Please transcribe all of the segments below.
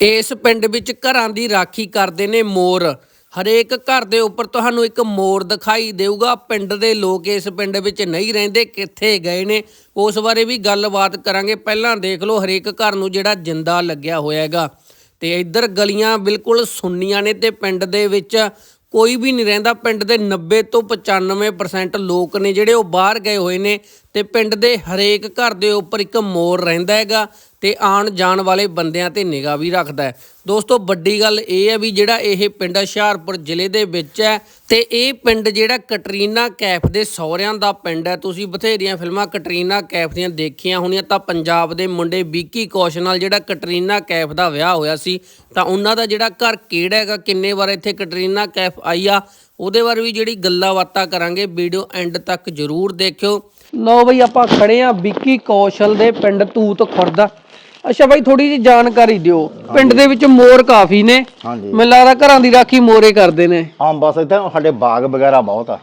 ਇਸ ਪਿੰਡ ਵਿੱਚ ਘਰਾਂ ਦੀ ਰਾਖੀ ਕਰਦੇ ਨੇ ਮੋਰ। ਹਰੇਕ ਘਰ ਦੇ ਉੱਪਰ ਤੁਹਾਨੂੰ ਇੱਕ ਮੋਰ ਦਿਖਾਈ ਦੇਊਗਾ। ਪਿੰਡ ਦੇ ਲੋਕ ਇਸ ਪਿੰਡ ਵਿੱਚ ਨਹੀਂ ਰਹਿੰਦੇ, ਕਿੱਥੇ ਗਏ ਨੇ, ਉਸ ਬਾਰੇ ਵੀ ਗੱਲਬਾਤ ਕਰਾਂਗੇ। ਪਹਿਲਾਂ ਦੇਖ ਲਓ, ਹਰੇਕ ਘਰ ਨੂੰ ਜਿਹੜਾ ਜਿੰਦਾ ਲੱਗਿਆ ਹੋਇਆ ਹੈਗਾ। ਤੇ ਇੱਧਰ ਗਲੀਆਂ ਬਿਲਕੁਲ ਸੁੰਨੀਆਂ ਨੇ ਤੇ ਪਿੰਡ ਦੇ ਵਿੱਚ ਕੋਈ ਵੀ ਨਹੀਂ ਰਹਿੰਦਾ। ਪਿੰਡ ਦੇ 90 ਤੋਂ 95% ਲੋਕ ਨੇ ਜਿਹੜੇ ਉਹ ਬਾਹਰ ਗਏ ਹੋਏ ਨੇ ਤੇ ਪਿੰਡ ਦੇ ਹਰੇਕ ਘਰ ਦੇ ਉੱਪਰ ਇੱਕ ਮੋਰ ਰਹਿੰਦਾ ਹੈਗਾ। ਤੇ ਆਉਣ ਜਾਣ ਵਾਲੇ ਬੰਦਿਆਂ ਤੇ ਨਿਗਾਹ ਵੀ ਰੱਖਦਾ ਹੈ। ਦੋਸਤੋ, ਵੱਡੀ ਗੱਲ ਇਹ ਹੈ ਵੀ ਜਿਹੜਾ ਇਹ ਪਿੰਡ ਹੁਸ਼ਿਆਰਪੁਰ ਜ਼ਿਲ੍ਹੇ ਦੇ ਵਿੱਚ ਹੈ ਤੇ ਇਹ ਪਿੰਡ ਜਿਹੜਾ ਕਟਰੀਨਾ ਕੈਫ ਦੇ ਸਹੁਰਿਆਂ ਦਾ ਪਿੰਡ ਹੈ। ਤੁਸੀਂ ਬਥੇਰੀਆਂ ਫਿਲਮਾਂ ਕਟਰੀਨਾ ਕੈਫ ਦੀਆਂ ਦੇਖੀਆਂ ਹੋਣੀਆਂ ਤਾਂ ਪੰਜਾਬ ਦੇ ਮੁੰਡੇ ਵਿੱਕੀ ਕੌਸ਼ ਨਾਲ ਜਿਹੜਾ ਕਟਰੀਨਾ ਕੈਫ ਦਾ ਵਿਆਹ ਹੋਇਆ ਸੀ, ਤਾਂ ਉਹਨਾਂ ਦਾ ਜਿਹੜਾ ਘਰ ਕਿਹੜਾ ਹੈਗਾ, ਕਿੰਨੇ ਵਾਰ ਇੱਥੇ ਕਟਰੀਨਾ ਕੈਫ ਆਈ ਆ, ਉਹਦੇ ਬਾਰੇ ਵੀ ਜਿਹੜੀ ਗੱਲਾਂ ਬਾਤਾਂ ਕਰਾਂਗੇ। ਵੀਡੀਓ ਐਂਡ ਤੱਕ ਜਰੂਰ ਦੇਖਿਓ। ਲਓ ਬਈ ਆਪਾਂ ਖੜੇ ਆ ਵਿੱਕੀ ਕੌਸ਼ਲ ਦੇ ਪਿੰਡ ਤੂਤ ਖੁਰਦ। ਅੱਛਾ ਬਾਈ ਥੋੜੀ ਜਿਹੀ ਜਾਣਕਾਰੀ ਦਿਓ। ਪਿੰਡ ਦੇ ਵਿੱਚ ਮੋਰ ਕਾਫੀ ਨੇ। ਹਾਂਜੀ। ਮੈਨੂੰ ਲੱਗਦਾ ਘਰਾਂ ਦੀ ਰਾਖੀ ਮੋਰੇ ਕਰਦੇ ਨੇ। ਹਾਂ ਬਸ ਇੱਥੇ ਸਾਡੇ ਬਾਗ ਵਗੈਰਾ ਬਹੁਤ ਆ।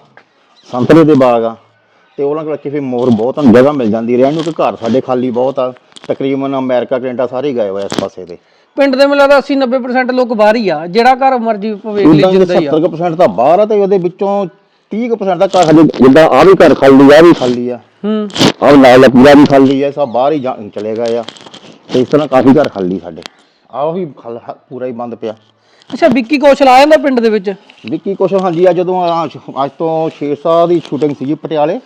ਸੰਤਰੇ ਦੇ ਬਾਗ ਆ। ਤੇ ਉਹਨਾਂ ਕੋਲ ਕਿਫੇ ਮੋਰ ਬਹੁਤ ਹਨ ਜਗ੍ਹਾ ਮਿਲ ਜਾਂਦੀ ਰਹਿਣ ਨੂੰ ਕਿ ਘਰ ਸਾਡੇ ਖਾਲੀ ਬਹੁਤ ਆ। ਤਕਰੀਬਨ ਅਮਰੀਕਾ ਕੈਨੇਡਾ ਸਾਰੇ ਗਏ ਹੋਏ ਆ ਇਸ ਪਾਸੇ ਦੇ। ਪਿੰਡ ਦੇ ਮੈਨੂੰ ਲੱਗਦਾ 80 90% ਲੋਕ ਬਾਹਰ ਹੀ ਆ। ਜਿਹੜਾ ਘਰ ਮਰਜ਼ੀ ਵੇਖ ਲਈ ਜਿੰਦਾ ਹੀ ਆ। 70% ਤਾਂ ਬਾਹਰ ਆ ਤੇ ਉਹਦੇ ਵਿੱਚੋਂ 30% ਦਾ ਘਰ ਸਾਡੇ ਜਿੱਦਾਂ ਆ ਵੀ ਘਰ ਖਾਲੀ ਆ ਵੀ ਖਾਲੀ ਆ। ਹੂੰ। ਆਹ ਨਾਲ ਦਾ ਪੂਰਾ ਵੀ ਖਾਲੀ ਆ ਸਭ ਬਾਹਰ ਹੀ ਜਾ- ਚਲੇ ਗਏ ਆ। ਤੇ ਇਸ ਤਰ੍ਹਾਂ ਕਾਫੀ ਘਰ ਖਾਲੀ ਸਾਡੇ। ਆਹ ਵੀ ਖਲ- ਹ- ਪੂਰਾ ਹੀ ਬੰਦ ਪਿਆ। ਅੱਛਾ ਵਿੱਕੀ ਕੌਸ਼ਲ ਆ ਜਾਂਦਾ ਪਿੰਡ ਦੇ ਵਿੱਚ? ਵਿੱਕੀ ਕੁਛ ਹਾਂਜੀ ਆ ਜਦੋਂ ਅੱਜ ਤੋਂ 6 ਸਾਲ ਦੀ ਸ਼ੂਟਿੰਗ ਸੀਗੀ ਪਟਿਆਲੇ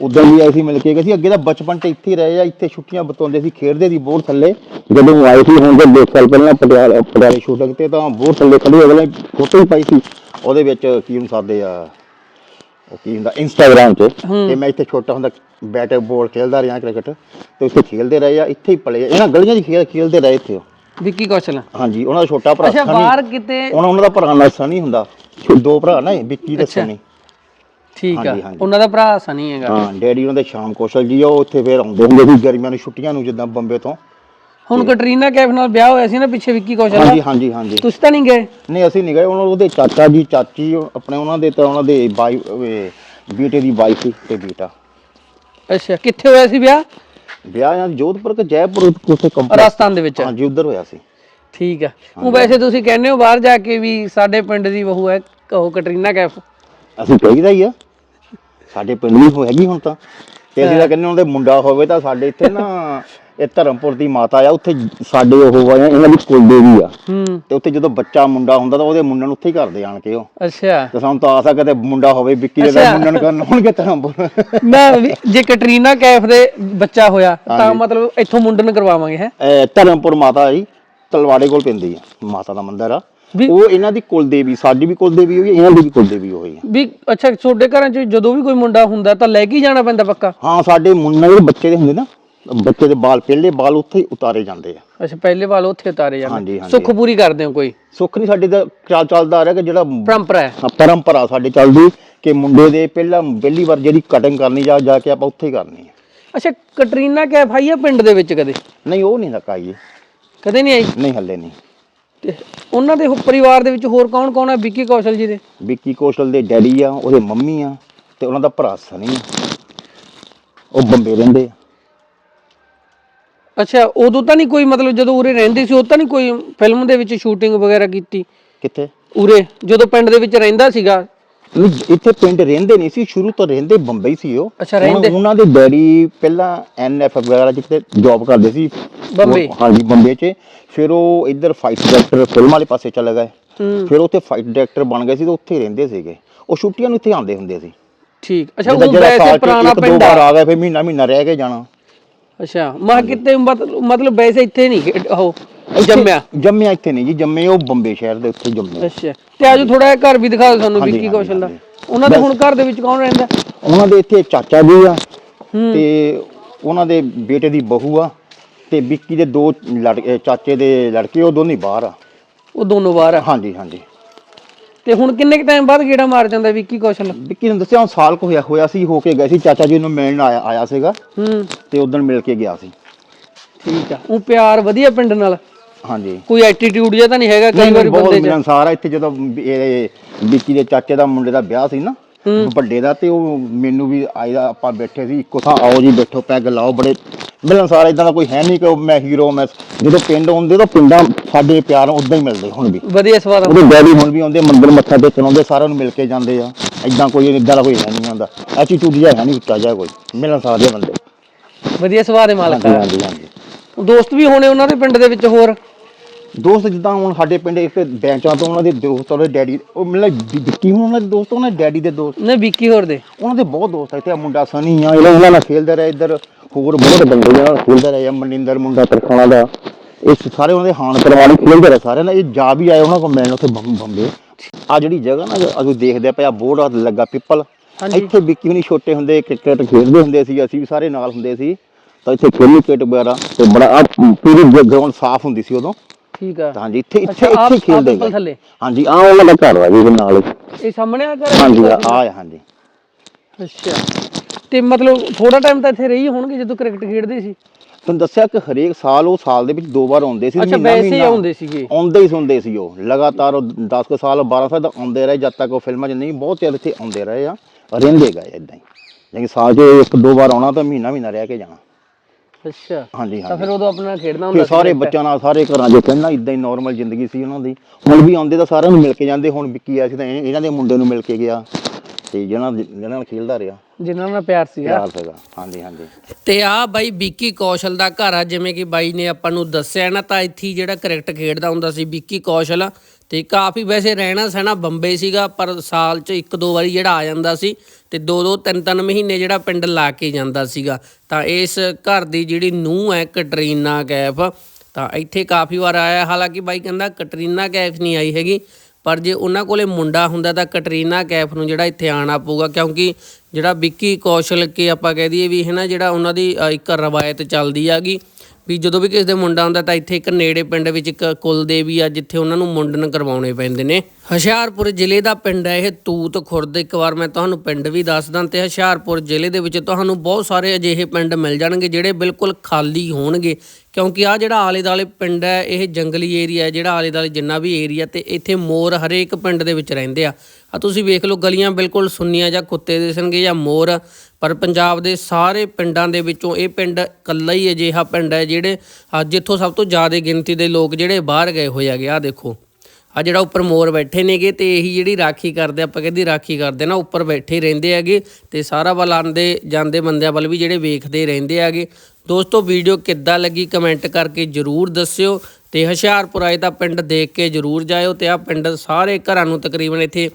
ਉਦੋਂ ਵੀ ਆਏ ਸੀ ਮਿਲ ਕੇ। ਗਏ ਸੀ ਅੱਗੇ ਤਾਂ ਬਚਪਨ ਤੇ ਇੱਥੇ ਹੀ ਰਹੇ ਆ ਇੱਥੇ ਛੁੱਟੀਆਂ ਬਤਾਉਂਦੇ ਸੀ ਖੇਡਦੇ ਸੀ ਬੋਰ ਥੱਲੇ। ਜਦੋਂ ਆਏ ਸੀ ਹੁਣ ਦੇ 2 ਸਾਲ ਪਹਿਲਾਂ ਪਟਿਆਲੇ ਪਟਿਆਲੇ ਸ਼ੂਟਿੰਗ ਤੇ ਤਾਂ ਬੋਰ ਥੱਲੇ ਖੜੇ ਅਗਲੇ ਫੋਟੋ ਹੀ ਪਾਈ ਸੀ। ਉਹਦੇ ਵਿੱਚ ਕੀ ਨੂੰ ਸਾਦੇ ਆ ਕੀ ਹੁੰਦਾ ਇੰਸਟਾਗ੍ਰਾਮ 'ਚ ਤੇ ਮੈਂ ਇੱਥੇ ਛੋਟਾ ਹੁੰਦਾ ਬੈਟ ਬਾਲ ਖੇਡਦਾ ਰਿਹਾ ਕ੍ਰਿਕਟ ਤੇ ਉੱਥੇ ਖੇਡਦੇ ਰਹੇ ਆ ਇੱਥੇ ਹੀ ਪਲੇ। ਇਹਨਾਂ ਗਲੀਆਂ 'ਚ ਖੇਡ ਖੇਡਦੇ ਰਹੇ ਇੱਥੇ। ਵਿੱਕੀ ਕੌਸ਼ਲ ਹਾਂਜੀ ਉਹਨਾਂ ਦਾ ਛੋਟਾ ਭਰਾ ਅੱਛਾ ਬਾਹਰ ਕਿਤੇ ਉਹਨਾਂ ਉਹਨਾਂ ਦਾ ਭਰਾ ਨਾਲ ਸਨੀ ਹੁੰਦਾ ਦੋ ਭਰਾ ਨਾ ਵਿੱਕੀ ਤੇ। ਸਨੀ ਠੀਕ ਆ। ਉਹਨਾਂ ਦਾ ਭਰਾ ਸਨੀ ਹੈਗਾ ਹਾਂ ਡੈਡੀ ਉਹਨਾਂ ਦੇ ਸ਼ਾਮ ਕੌਸ਼ਲ ਜੀ ਉਹ ਉੱਥੇ ਫੇਰ ਆਉਂਦੇ ਹੁੰਦੇ ਸੀ ਗਰਮੀਆਂ ਨੂੰ ਛੁੱਟੀਆਂ ਨੂੰ ਜਿੱਦਾਂ ਬੰਬੇ ਤੋਂ ਹੁਣ ਕਟਰੀਨਾ ਕੈਫ ਨਾਲ ਵਿਆਹ ਹੋਇਆ ਸੀ ਨਾ ਪਿੱਛੇ ਵਿੱਕੀ ਕੌਸ਼ਲ ਹਾਂਜੀ ਦਾ। ਹਾਂਜੀ ਹਾਂਜੀ ਤੁਸੀਂ ਤਾਂ ਨਹੀਂ ਗਏ? ਨਹੀਂ ਅਸੀਂ ਨਹੀਂ ਗਏ। ਉਹਨਾਂ ਉਹਦੇ ਚਾਚਾ ਜੀ ਚਾਚੀ ਆਪਣੇ ਉਹਨਾਂ ਦੇ ਤਾਂ ਉਹਨਾਂ ਦੇ ਬਾਈ ਇਹ ਬੇਟੇ ਦੀ ਵਾਈਫ ਸੀ ਤੇ ਬੇਟਾ। ਅੱਛਾ ਕਿੱਥੇ ਹੋਇਆ ਸੀ ਵਿਆਹ? ਵਿਆਹ ਜਾਂ ਜੋਧਪੁਰ ਕਿ ਜੈਪੁਰ? ਉੱਥੇ ਕੰਪਨੀ ਰਾਜਸਥਾਨ ਦੇ ਵਿੱਚ ਹਾਂਜੀ ਉੱਧਰ ਹੋਇਆ ਸੀ। ਠੀਕ ਆ। ਉਹ ਵੈਸੇ ਤੁਸੀਂ ਕਹਿੰਦੇ ਹੋ ਬਾਹਰ ਜਾ ਕੇ ਵੀ ਸਾਡੇ ਪਿੰਡ ਦੀ ਬਹੂ ਹੈ ਉਹ ਕਟਰੀਨਾ ਕੈਫ। ਅਸੀਂ ਕਹੀਦਾ ਹੀ ਆ। ਸਾਡੇ ਪਿੰਡ ਵੀ ਹੋ ਹੈਗੀ ਹੁਣ ਤਾਂ। ਤੇ ਅਸੀਂ ਤਾਂ ਕਹਿੰਦੇ ਉਹਦੇ ਮੁੰਡਾ ਹੋਵੇ ਤਾਂ ਸਾਡੇ ਇੱਥੇ ਨਾ ਇਹ ਧਰਮਪੁਰ ਦੀ ਮਾਤਾ ਆ ਉੱਥੇ ਸਾਡੇ ਉਹ ਆ ਇਹਨਾਂ ਦੀ ਕੁਲ ਦੇਵੀ ਆ। ਹੂੰ। ਤੇ ਉੱਥੇ ਜਦੋਂ ਬੱਚਾ ਮੁੰਡਾ ਹੁੰਦਾ ਤਾਂ ਉਹਦੇ ਮੁੰਡਨ ਉੱਥੇ ਹੀ ਕਰਦੇ ਆਣ ਕੇ ਉਹ। ਅੱਛਾ। ਤੇ ਸਾਨੂੰ ਤਾਂ ਆਸ ਆ ਕਿਤੇ ਮੁੰਡਾ ਹੋਵੇ ਵਿੱਕੀ ਦੇ ਅੱਛਾ। ਮੁੰਡਨ ਕਰਨ ਹੋਣਗੇ ਧਰਮਪੁਰ। ਮੈਂ ਵੀ- ਜੇ ਕਟਰੀਨਾ ਕੈਫ ਦੇ ਬੱਚਾ ਹੋਇਆ ਤਾਂ ਮਤਲਬ ਇੱਥੋਂ ਮੁੰਡਨ ਕਰਵਾਵਾਂਗੇ ਹੈ? ਇਹ ਧਰਮਪੁਰ ਮਾਤਾ ਜੀ ਤਲਵਾੜੇ ਕੋਲ ਪੈਂਦੀ ਆ ਮਾਤਾ ਦਾ ਮੰਦਿਰ ਆ। ਵੀ- ਉਹ ਇਹਨਾਂ ਦੀ ਕੁਲ ਦੇਵੀ ਸਾਡੀ ਵੀ ਕੁਲ ਦੇਵੀ ਹੋਈ ਹੈ ਇਹਨਾਂ ਦੀ ਵੀ ਕੁਲ ਦੇਵੀ ਹੋਈ ਹੈ ਵੀ ਅੱਛਾ ਤੁਹਾਡੇ ਘਰਾਂ 'ਚ ਜਦੋਂ ਵੀ ਕੋਈ ਮੁੰਡਾ ਹੁੰਦਾ ਤਾਂ ਲੈ ਕੇ ਹੀ ਜਾਣਾ ਪੈਂਦਾ ਪੱਕਾ? ਹਾਂ ਸਾਡੇ ਮੁੰਡੇ ਦੇ ਬੱਚੇ ਦੇ ਹੁੰਦੇ ਨਾ ਬੱਚੇ ਦੇ ਬਾਲ ਪਹਿਲੇ ਬਾਲ ਉੱਥੇ ਹੀ ਉਤਾਰੇ ਜਾਂਦੇ ਆ। ਅੱਛਾ ਪਹਿਲੇ ਵਾਲ ਉੱਥੇ ਉਤਾਰੇ ਹਾਂਜੀ, ਜਾਂਦੇ ਹਾਂਜੀ। ਸੁੱਖ ਪੂਰੀ ਕਰਦੇ ਹੋ ਕੋਈ? ਸੁੱਖ ਨਹੀਂ ਸਾਡੇ ਦਾ ਚਾਲ ਚੱਲਦਾ ਆ ਰਿਹਾ ਕਿ ਜਿਹੜਾ ਪਰੰਪਰਾ ਹੈ। ਪਰੰਪਰਾ ਸਾਡੇ ਚੱਲਦੀ ਕਿ ਮੁੰਡੇ ਦੇ ਪਹਿਲਾਂ ਪਹਿਲੀ ਵਾਰ ਜਿਹੜੀ ਕਟਿੰਗ ਕਰਨੀ ਜਾ ਜਾ ਕੇ ਆਪਾਂ ਉੱਥੇ ਹੀ ਕਰਨੀ ਹੈ ਅੱਛਾ ਕਟਰੀਨਾ ਕੈਫ ਆਈ ਆ ਪਿੰਡ ਦੇ ਵਿੱਚ ਕਦੇ? ਨਹੀਂ ਉਹ ਨਹੀਂ ਲਕਾਈ ਕਦੇ ਨਹੀਂ ਆਈ? ਨਹੀਂ ਹੱਲੇ ਨਹੀਂ। ਤੇ ਉਹਨਾਂ ਦੇ ਪਰਿਵਾਰ ਦੇ ਵਿੱਚ ਹੋਰ ਕੌਣ ਕੌਣ ਹੈ ਵਿੱਕੀ ਕੌਸ਼ਲ ਜੀ ਦੇ? ਵਿੱਕੀ ਕੌਸ਼ਲ ਦੇ ਡੈਡੀ ਆ ਉਹਦੇ ਮੰਮੀ ਆ ਤੇ ਉਹਨਾਂ ਦਾ ਭਰਾ ਸਨੀ ਆ। ਉਹ ਬੰਬੇ ਰਹਿੰਦੇ ਆ। ਅੱਛਾ ਉਦੋਂ ਤਾਂ ਨਹੀਂ ਕੋਈ ਮਤਲਬ ਜਦੋਂ ਉਰੇ ਰਹਿੰਦੇ ਸੀ ਉਹ ਤਾਂ ਨਹੀਂ ਕੋਈ ਫਿਲਮ ਦੇ ਵਿੱਚ ਸ਼ੂਟਿੰਗ ਵਗੈਰਾ ਕੀਤੀ? ਕਿੱਥੇ? ਉਰੇ ਜਦੋਂ ਪਿੰਡ ਦੇ ਵਿੱਚ ਰਹਿੰਦਾ ਸੀਗਾ। ਨਹੀਂ ਇੱਥੇ ਪਿੰਡ ਰਹਿੰਦੇ ਨਹੀਂ ਸੀ ਸ਼ੁਰੂ ਤੋਂ ਰਹਿੰਦੇ ਬੰਬਈ ਸੀ ਉਹ। ਅੱਛਾ, ਰਹਿੰਦੇ। ਉਹਨਾਂ- ਦੇ ਡੈਡੀ ਪਹਿਲਾਂ ਐਨਐਫ ਵਗੈਰਾ ਜਿੱਥੇ ਜੌਬ ਕਰਦੇ ਸੀ। ਬੰਬੇ। ਉਹ- ਹਾਂਜੀ ਬੰਬੇ 'ਚ। ਫਿਰ ਉਹ ਇੱਧਰ ਫਾਈਟ ਡਾਇਰੈਕਟਰ ਫਿਲਮ ਵਾਲੇ ਪਾਸੇ ਚਲੇ ਗਏ। ਹੂੰ। ਫਿਰ ਉੱਥੇ ਫਾਈਟ ਡਾਇਰੈਕਟਰ ਬਣ ਗਏ ਸੀ ਤੇ ਉੱਥੇ ਹੀ ਰਹਿੰਦੇ ਸੀਗੇ। ਉਹ ਛੁੱਟੀਆਂ ਨੂੰ ਇੱਥੇ ਆਉਂਦੇ ਹੁੰਦੇ ਸੀ। ਠੀਕ। ਅੱਛਾ ਜਿੱਦਾਂ ਉਹ ਜਿਹੜਾ ਵੈਸੇ ਸਾਲ 'ਚ ਪੁਰਾਣਾ ਇੱਕ ਦੋ ਪਿੰਡ ਵਾਰ ਆ ਆ ਗਏ ਫਿਰ ਮਹੀਨਾ ਮਹੀਨਾ ਰਹਿ ਕੇ ਜਾਣਾ। ਅੱਛਾ ਮੈਂ ਕਿਤੇ ਮਤਲਬ ਵੈਸੇ ਇੱਥੇ ਨਹੀਂ ਉਹ ਜੰਮਿਆ? ਜੰਮਿਆ ਇੱਥੇ ਨਹੀਂ ਜੀ ਜੰਮੇ ਉਹ ਬੰਬੇ ਸ਼ਹਿਰ ਦੇ ਉੱਥੇ ਜੰਮੇ। ਅੱਛਾ ਤੇ ਆਜੋ ਥੋੜਾ ਜਿਹਾ ਘਰ ਵੀ ਦਿਖਾ ਦਿਓ ਸਾਨੂੰ ਹਾਂਜੀ, ਵਿੱਕੀ ਹਾਂਜੀ, ਕੌਸ਼ਲ ਦਾ। ਹਾਂਜੀ। ਉਹਨਾਂ ਦੇ ਹੁਣ ਘਰ ਦੇ ਵਿੱਚ ਕੌਣ ਰਹਿੰਦਾ? ਉਹਨਾਂ ਦੇ ਇੱਥੇ ਚਾਚਾ ਜੀ ਆ। ਤੇ ਉਹਨਾਂ ਦੇ ਬੇਟੇ ਦੀ ਬਹੂ ਆ ਤੇ ਵਿੱਕੀ ਦੇ ਦੋ ਲੜਕੇ ਚਾਚੇ ਦੇ ਲੜਕੇ ਉਹ ਦੋਨੇ ਬਾਹਰ ਆ। ਉਹ ਦੋਨੋਂ ਬਾਹਰ ਆ? ਹਾਂਜੀ ਹਾਂਜੀ। ਤੇ ਹੁਣ ਕਿੰਨੇ ਕ ਟਾਈਮ ਬਾਅਦ ਗੇੜਾ ਮਾਰ ਜਾਂਦਾ ਵਿੱਕੀ ਕੌਸ਼ਲ? ਵਿੱਕੀ ਨੇ ਦੱਸਿਆ ਹੁਣ ਸਾਲ ਕੁ ਹੋਇਆ ਹੋਇਆ ਸੀ ਹੋ ਕੇ ਗਏ ਸੀ ਚਾਚਾ ਜੀ ਨੂੰ ਮਿਲਣ ਆਇਆ ਆਇਆ ਸੀਗਾ। ਹੂੰ। ਤੇ ਉਦੋਂ ਮਿਲ ਕੇ ਗਿਆ ਸੀ। ਠੀਕ ਆ। ਉਹ ਪਿਆਰ ਵਧੀਆ ਪਿੰਡ ਨਾਲ। ਹਾਂਜੀ। ਕੋਈ ਐਟੀਟਿਊਡ ਜਿਹਾ ਤਾਂ ਨਹੀਂ ਹੈਗਾ ਕਈ ਵਾਰੀ ਬਹੁਤ ਬੰਦੇ ਚ। ਮਿਲਣਸਾਰ ਆ। ਇੱਥੇ ਜਦੋਂ ਇਹ ਵਿੱਕੀ ਦੇ ਚਾਚੇ ਦਾ ਮੁੰਡੇ ਦਾ ਵਿਆਹ ਸੀ ਨਾ ਵੱਡੇ ਦਾ ਤੇ ਉਹ ਮੈਨੂੰ ਵੀ ਆਇਆ ਆਪਾਂ ਬੈਠੇ ਸੀ ਇੱਕੋ ਥਾਂ ਆਓ ਜੀ ਬੈਠੋ ਪੈਗ ਲਾਓ ਬੜੇ ਮਿਲਣਸਾਰ ਇਦਾਂ ਦਾ ਕੋਈ ਹੈ ਨਹੀਂ ਕਿ ਮੈਂ ਹੀਰੋ ਮੈਂ ਜਦੋਂ ਪਿੰਡ ਆਉਂਦੇ ਤਾਂ ਪਿੰਡਾਂ ਸਾਡੇ ਪਿਆਰ ਉਦਾਂ ਹੀ ਮਿਲਦੇ ਹੁਣ ਵੀ। ਵਧੀਆ ਸਵਾਦ ਉਹਦੇ ਡੈਡੀ ਹੁਣ ਵੀ ਆਉਂਦੇ ਮੰਦਿਰ ਮੱਥਾ ਟੇਕਣ ਆਉਂਦੇ ਸਾਰਿਆਂ ਨੂੰ ਮਿਲ ਕੇ ਜਾਂਦੇ ਆ। ਇਦਾਂ ਕੋਈ ਇਦਾਂ ਦਾ ਕੋਈ ਹੈ ਨਹੀਂ ਹੁੰਦਾ ਐਟੀਟਿਊਡ ਜਿਹਾ ਹੈ ਨਹੀਂ ਉੱਚਾ ਜਿਹਾ ਕੋਈ ਮਿਲਣਸਾਰ ਦੇ ਬੰਦੇ। ਵਧੀਆ ਸਵਾਦ ਦੇ ਮਾਲਕ ਹਾਂਜੀ ਹਾਂਜੀ ਹਾਂਜੀ। ਦੋਸਤ ਵੀ ਹੋਣੇ ਉਹਨਾਂ ਦੇ ਪਿੰਡ ਦੇ ਵਿੱਚ ਹੋਰ? ਦੋਸਤ ਜਿੱਦਾਂ ਹੁਣ ਸਾਡੇ ਪਿੰਡ ਇੱਕ ਬੈਂਚਾਂ ਤੋਂ ਉਹਨਾਂ ਦੇ ਦੋਸਤ ਉਹਦੇ ਡੈਡੀ ਉਹ ਮਤਲਬ ਵਿੱਕੀ ਹੁਣ ਉਹਨਾਂ ਦੇ ਦੋਸਤ ਉਹਨਾਂ ਦੇ ਡੈਡੀ ਦੇ ਦੋਸਤ। ਨੇ ਵਿੱਕੀ ਹੋਰ ਦੇ। ਉਹਨਾਂ ਦੇ ਬਹੁਤ ਦੋਸਤ ਆ ਇੱਥੇ ਆਹ ਮੁੰਡਾ ਸਨੀ ਆ ਇਹਨਾਂ ਨਾਲ ਖੇਲਦਾ ਰਿਹਾ ਇੱਧਰ। ਹੋਰ ਬਹੁਤ ਬੰਦੇ ਨਾਲ ਖੇਲਦਾ ਰਿਹਾ ਮਨਿੰਦਰ ਮੁੰਡਾ ਤਰਖਾਣਾ ਦਾ। ਇਹ ਸਾਰੇ ਉਹਨਾਂ ਦੇ ਹਾਨ ਕਰਵਾਣੀ ਖੇਲਦੇ ਰਹੇ ਸਾਰਿਆਂ ਨਾਲ ਇਹ ਜਾ ਵੀ ਆਏ ਉਹਨਾਂ ਕੋਲ ਮਿਲਣ ਉੱਥੇ ਬੰਬ ਬੰਬੇ। ਆ ਜਿਹੜੀ ਜਗ੍ਹਾ ਨਾ ਅਜੋ ਦੇਖਦੇ ਪਏ ਆ ਬੋਰਡ ਲੱਗਾ ਪਿੱਪਲ। ਇੱਥੇ ਵਿੱਕੀ ਹੁਣੀ ਛੋਟੇ ਹੁੰਦੇ ਕ੍ਰਿਕਟ ਖੇਡਦੇ ਹੁੰਦੇ ਸੀ ਅਸੀਂ ਵੀ ਸਾਰੇ ਨਾਲ ਹੁੰਦੇ ਸੀ। ਤਾਂ ਇੱਥੇ ਖੇਲੀ ਕਿਟ ਵਗੈਰਾ ਤੇ ਬੜਾ ਪੂਰੀ ਗਰਾਊਂਡ ਸਾਫ਼ ਹੁੰਦੀ ਸੀ ਉਦੋਂ। ਠੀਕ ਆ। ਤਾਂ ਹਾਂਜੀ ਇੱਥੇ ਇੱਥੇ ਪਿੱਪਲ। ਥੱਲੇ? ਹਾਂਜੀ ਆ ਉਹਨਾਂ ਦਾ ਘਰ ਵਾ ਜੀ ਨਾਲ। ਇਹ ਸਾਹਮਣੇ ਆ ਘਰ? ਹਾਂਜੀ ਆ ਆ ਹਾਂਜੀ। ਅੱਛਾ। ਤੇ ਮਤਲਬ ਥੋੜਾ ਟਾਈਮ ਤਾਂ ਇੱਥੇ ਰਹੀ ਹੋਣਗੇ ਜਦੋਂ ਕ੍ਰਿਕਟ ਖੇਡਦੇ ਸੀ। ਤੁਹਾਨੂੰ ਦੱਸਿਆ ਕਿ ਹਰੇਕ ਸਾਲ ਉਹ ਸਾਲ ਦੇ ਵਿੱਚ ਦੋ ਵਾਰ ਆਉਂਦੇ ਸੀ ਅੱਛਾ ਵੈਸੇ। ਆਉਂਦੇ ਸੀਗੇ। ਆਉਂਦੇ ਹੀ ਸੁਣਦੇ ਸੀ ਉਹ। ਲਗਾਤਾਰ ਉਹ 10 ਕੁ ਸਾਲ 12 ਸਾਲ ਤੱਕ ਆਉਂਦੇ ਰਹੇ ਜਦ ਤੱਕ ਉਹ ਫਿਲਮਾਂ 'ਚ ਨਹੀਂ ਬਹੁਤ ਚਿਰ ਇੱਥੇ ਆਉਂਦੇ ਰਹੇ ਆ ਰਹਿੰਦੇ ਗਏ ਇਦਾਂ ਹੀ। ਲੇਕਿਨ ਸਾਲ 'ਚ ਇੱਕ ਦੋ ਵਾਰ ਆਉਣਾ ਤਾਂ ਮਹੀਨਾ ਮਹੀਨਾ ਰਹਿ ਕੇ ਜਾਣਾ। ਅੱਛਾ ਹਾਂਜੀ ਤਾਂ ਫਿਰ ਉਦੋਂ ਆਪਣੇ ਖੇਡਣਾ ਹੁੰਦਾ ਸੀ ਸਾਰੇ? ਬੱਚਿਆਂ ਨਾਲ ਸਾਰੇ ਘਰਾਂ 'ਚ ਕਹਿੰਦਾ ਇਦਾਂ ਹੀ ਨਾਰਮਲ ਜ਼ਿੰਦਗੀ ਸੀ ਉਹਨਾਂ ਦੀ। ਹੁਣ ਵੀ ਆਉਂਦੇ ਤਾਂ ਸਾਰਿਆਂ ਨੂੰ ਮਿਲ ਕੇ ਜਾਂਦੇ ਹੁਣ ਵਿੱਕੀ ਆਇਆ ਸੀ ਤਾਂ ਇਹ- ਇਹਨਾਂ ਦੇ ਮੁੰਡੇ ਨੂੰ ਮਿਲ ਕੇ ਗਿਆ। ਤੇ ਜਿਹਨਾਂ ਜਿਹਨਾਂ ਨਾਲ ਖੇਲਦਾ ਰਿਹਾ। ਜਿਨ੍ਹਾਂ ਨਾਲ ਪਿਆਰ ਸੀਗਾ। ਪਿਆਰ ਸੀਗਾ ਹਾਂਜੀ ਹਾਂਜੀ। ਤੇ ਆ ਬਾਈ ਵਿੱਕੀ ਕੌਸ਼ਲ ਦਾ ਘਰ ਆ ਜਿਵੇਂ ਕਿ ਬਾਈ ਨੇ ਆਪਾਂ ਨੂੰ ਦੱਸਿਆ ਨਾ ਤਾਂ ਇੱਥੇ ਜਿਹੜਾ ਕ੍ਰਿਕਟ ਖੇਡਦਾ ਹੁੰਦਾ ਸੀ ਵਿੱਕੀ ਕੌਸ਼ਲ। ਤੇ ਕਾਫੀ ਵੈਸੇ ਰਹਿਣਾ ਸਹਿਣਾ ਬੰਬੇ ਸੀਗਾ ਪਰ ਸਾਲ 'ਚ ਇੱਕ ਦੋ ਵਾਰੀ ਜਿਹੜਾ ਆ ਜਾਂਦਾ ਸੀ ਤੇ ਦੋ ਦੋ ਤਿੰਨ ਤਿੰਨ ਮਹੀਨੇ ਜਿਹੜਾ ਪਿੰਡ ਲਾ ਕੇ ਜਾਂਦਾ ਸੀਗਾ। ਤਾਂ ਇਸ ਘਰ ਦੀ ਜਿਹੜੀ ਨੂੰਹ ਹੈ ਕਟਰੀਨਾ ਕੈਫ ਤਾਂ ਇੱਥੇ ਕਾਫੀ ਵਾਰ ਆਇਆ। ਹਾਲਾਂਕਿ ਬਾਈ ਕਹਿੰਦਾ ਕਟਰੀਨਾ ਕੈਫ ਨਹੀਂ ਆਈ ਹੈਗੀ। ਪਰ ਜੇ ਉਹਨਾਂ ਕੋਲੇ ਮੁੰਡਾ ਹੁੰਦਾ ਤਾਂ ਕਟਰੀਨਾ ਕੈਫ ਨੂੰ ਜਿਹੜਾ ਇੱਥੇ ਆਣਾ ਪਊਗਾ, ਕਿਉਂਕਿ ਜਿਹੜਾ ਵਿੱਕੀ ਕੌਸ਼ਲ ਕੇ ਆਪਾਂ ਕਹਿ ਦਈਏ ਵੀ ਹੈ ਨਾ ਜਿਹੜਾ ਉਹਨਾਂ ਦੀ ਇੱਕ ਰਵਾਇਤ ਚੱਲਦੀ ਆਗੀ ਵੀ ਜਦੋਂ ਵੀ ਕਿਸੇ ਦੇ ਮੁੰਡਾ ਹੁੰਦਾ ਤਾਂ ਇੱਥੇ ਇੱਕ ਨੇੜੇ ਪਿੰਡ ਵਿੱਚ ਇੱਕ ਕੁਲ ਦੇਵੀ ਆ ਜਿੱਥੇ ਉਹਨਾਂ ਨੂੰ ਮੁੰਡਨ ਕਰਵਾਉਣੇ ਪੈਂਦੇ ਨੇ। ਹੁਸ਼ਿਆਰਪੁਰ ਜ਼ਿਲ੍ਹੇ ਦਾ ਪਿੰਡ ਹੈ, ਇਹ ਤੂਤ ਖੁਰਦ। ਇੱਕ ਵਾਰ ਮੈਂ ਤੁਹਾਨੂੰ ਪਿੰਡ ਵੀ ਦੱਸਦਾ ਤੇ ਹੁਸ਼ਿਆਰਪੁਰ ਜ਼ਿਲ੍ਹੇ ਦੇ ਵਿੱਚ ਤੁਹਾਨੂੰ ਬਹੁਤ ਸਾਰੇ ਅਜਿਹੇ ਪਿੰਡ ਮਿਲ ਜਾਣਗੇ, ਜਿਹੜੇ ਬਿਲਕੁਲ ਖਾਲੀ ਹੋਣਗੇ। ਕਿਉਂਕਿ ਆ ਜਿਹੜਾ ਆਲੇ ਦਾਲੇ ਪਿੰਡ ਹੈ, ਇਹ ਜੰਗਲੀ ਏਰੀਆ ਹੈ, ਜਿਹੜਾ ਆਲੇ ਦਾਲੇ ਜਿੰਨਾ ਵੀ ਏਰੀਆ ਤੇ ਇੱਥੇ ਮੋਰ ਹਰੇਕ ਪਿੰਡ ਦੇ ਵਿੱਚ ਰਹਿੰਦੇ ਆ। ਆ ਤੁਸੀਂ ਵੇਖ ਲਓ, ਗਲੀਆਂ ਬਿਲਕੁਲ ਸੁੰਨੀਆਂ ਜਾਂ ਕੁੱਤੇ ਦਿਸਣਗੇ ਜਾਂ ਮੋਰ, ਪਰ ਪੰਜਾਬ ਦੇ ਸਾਰੇ ਪਿੰਡਾਂ ਦੇ ਵਿੱਚੋਂ ਇਹ ਪਿੰਡ ਇਕੱਲਾ ਹੀ ਅਜਿਹਾ ਪਿੰਡ ਹੈ, ਜਿਹੜੇ ਜਿੱਥੋਂ ਸਭ ਤੋਂ ਜ਼ਿਆਦਾ ਗਿਣਤੀ ਦੇ ਲੋਕ ਜਿਹੜੇ ਬਾਹਰ ਗਏ ਹੋਏ ਹੈਗੇ ਆ ਦੇਖੋ। ਆ ਜਿਹੜਾ ਉੱਪਰ ਮੋਰ ਬੈਠੇ ਨੇਗੇ ਤੇ ਇਹੀ ਜਿਹੜੀ ਰਾਖੀ ਕਰਦੇ, ਆਪਾਂ ਕਹਿੰਦੀ ਰਾਖੀ ਕਰਦੇ ਨਾ, ਉੱਪਰ ਬੈਠੇ ਰਹਿੰਦੇ ਹੈਗੇ ਤੇ ਸਾਰਾ ਵੱਲ ਆਉਂਦੇ ਜਾਂਦੇ ਬੰਦਿਆਂ ਵੱਲ ਵੀ ਜਿਹੜੇ ਵੇਖਦੇ ਰਹਿੰਦੇ ਹੈਗੇ। ਦੋਸਤੋ ਵੀਡੀਓ ਕਿੱਦਾਂ ਲੱਗੀ ਕਮੈਂਟ ਕਰਕੇ ਜਰੂਰ ਦੱਸਿਓ ਤੇ ਹੁਸ਼ਿਆਰਪੁਰ ਆਏ ਤਾਂ ਪਿੰਡ ਦੇਖ ਕੇ ਜਰੂਰ ਜਾਇਓ ਤੇ ਆ ਪਿੰਡ ਸਾਰੇ ਘਰਾਂ ਨੂੰ ਤਕਰੀਬਨ ਇੱਥੇ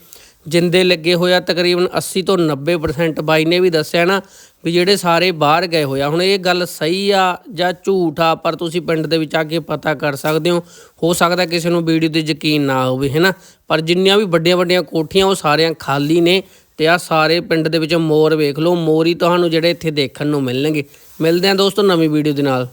ਜਿੰਦੇ ਲੱਗੇ ਹੋਇਆ ਤਕਰੀਬਨ 80 ਤੋਂ 90% ਬਾਈ ਨੇ ਵੀ ਦੱਸਿਆ ਨਾ ਵੀ ਜਿਹੜੇ ਸਾਰੇ ਬਾਹਰ ਗਏ ਹੋਇਆ ਹੁਣ ਇਹ ਗੱਲ ਸਹੀ ਆ ਜਾਂ ਝੂਠ ਆ, ਪਰ ਤੁਸੀਂ ਪਿੰਡ ਦੇ ਵਿੱਚ ਆ ਕੇ ਪਤਾ ਕਰ ਸਕਦੇ ਹੋ। ਹੋ ਸਕਦਾ ਕਿਸੇ ਨੂੰ ਵੀਡੀਓ ਤੇ ਯਕੀਨ ਨਾ ਹੋਵੇ ਹੈਨਾ ਪਰ ਜਿੰਨੀਆਂ ਵੀ ਵੱਡੀਆਂ ਵੱਡੀਆਂ ਕੋਠੀਆਂ ਉਹ ਸਾਰਿਆਂ ਖਾਲੀ ਨੇ ਤੇ ਆ ਸਾਰੇ ਪਿੰਡ ਦੇ ਵਿੱਚ ਮੋਰ ਵੇਖ ਲਓ। ਮੋਰ ਹੀ ਤੁਹਾਨੂੰ ਜਿਹੜੇ ਇੱਥੇ ਦੇਖਣ ਨੂੰ ਮਿਲਣਗੇ। ਮਿਲਦੇ ਆ ਦੋਸਤੋ ਨਵੀਂ ਵੀਡੀਓ ਦੇ ਨਾਲ।